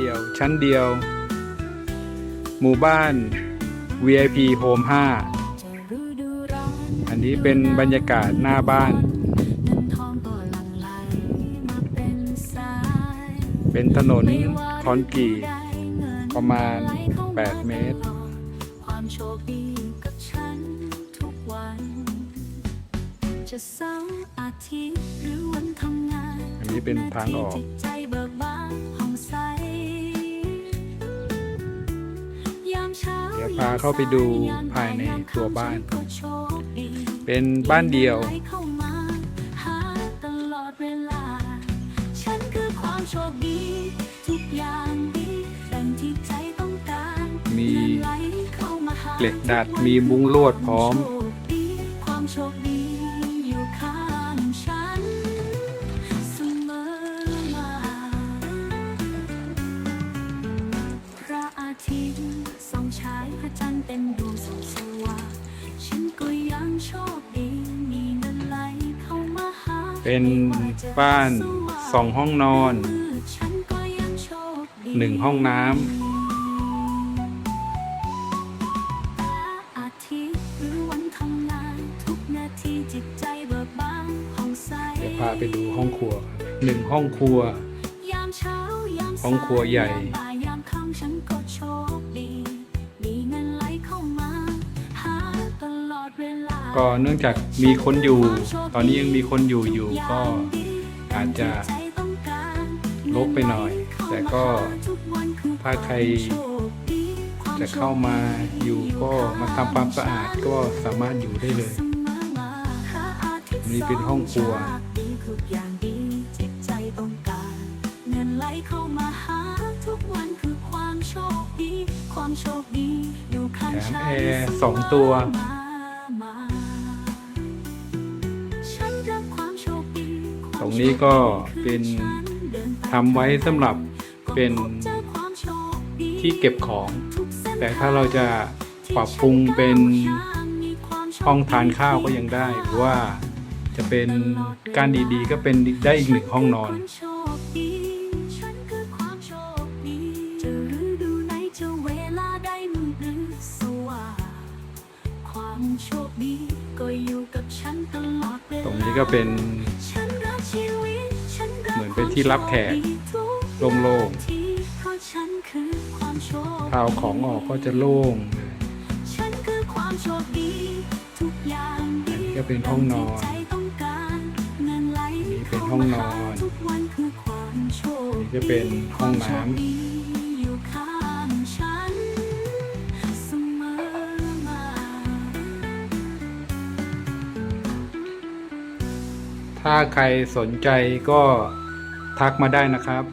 เดี่ยว ชั้นเดียว หมู่บ้าน VIP Home 5 อันนี้เป็นบรรยากาศหน้าบ้าน เป็นสายเป็นถนนไม่ว่าคอนกรีตประมาณ 8 เมตรอันนจะเสาร์อาทิตย์หรือวันทำงานอันนี้เป็นทางออก ดี๋ยวพาเข้าไปดูภายในตัวบ้านก็โชคดีเป็นบ้านเดี่ยวไหลเข้ามาหาตลอดเวลาฉันคือความโชคดีทุกอย่างดีดังที่ใจต้องการมีเงินไหลเข้ามาหาเหล็กดัดมีมุ้งลวดพร้อม พระจันทร์เต็มดวงส่องสว่างฉันก็ยังโชคดีมีเงินไหลเข้ามาหาเป็นบ้านสองห้องนอน ฉันก็ยังโชคดีหนึ่งห้องน้พระอาทิตย์หรือวันทำงาน ทุกนาทีจิตใจเบิกบานผ่องใสเดี๋ยวพาไปดูห้องครัวหนึ่งห้องครัว ยามเช้ายามห้องครัวใหญ่สายยามบ่าย ก็เนื่องจากมีคนอยู่ ตอนนี้ยังมีคนอยู่อยู่ก็อาจจะรกไปหน่อย แต่ก็ถ้าใครจะเข้ามาอยู่ก็มาทำความสะอาดก็สามารถอยู่ได้เลยนี่เป็นห้องครัวแถมแอร์สองตัว ตรงนี้ก็เป็นทำไว้สำหรับเป็นที่เก็บของ แต่ถ้าเราจะปรับปรุงเป็นห้องทานข้าวก็ยังได้ หรือว่าจะเป็นการดีๆ ก็เป็นได้อีกหนึ่งห้องนอน ความโชคดีก็อยู่กับฉันตลอดเวลาตรงนี้ก็เป็น ฉันรักชีวิตฉันรักเหมือนเป็นที่รับแขกความโล่งที่เพราะฉันคือความโชคๆถ้าเอาของออกก็จะโล่งเลยฉันคือความโชคดี ทุกอย่างอันดีนี้ก็เป็นห้องนอนใจต้องการเงินไหลอันนี้เป็นห้องนอนทุกวันคือความโชคอันนี้ก็เป็นห้องน้ำความโชคดี ถ้าใครสนใจก็ทักมาได้นะครับ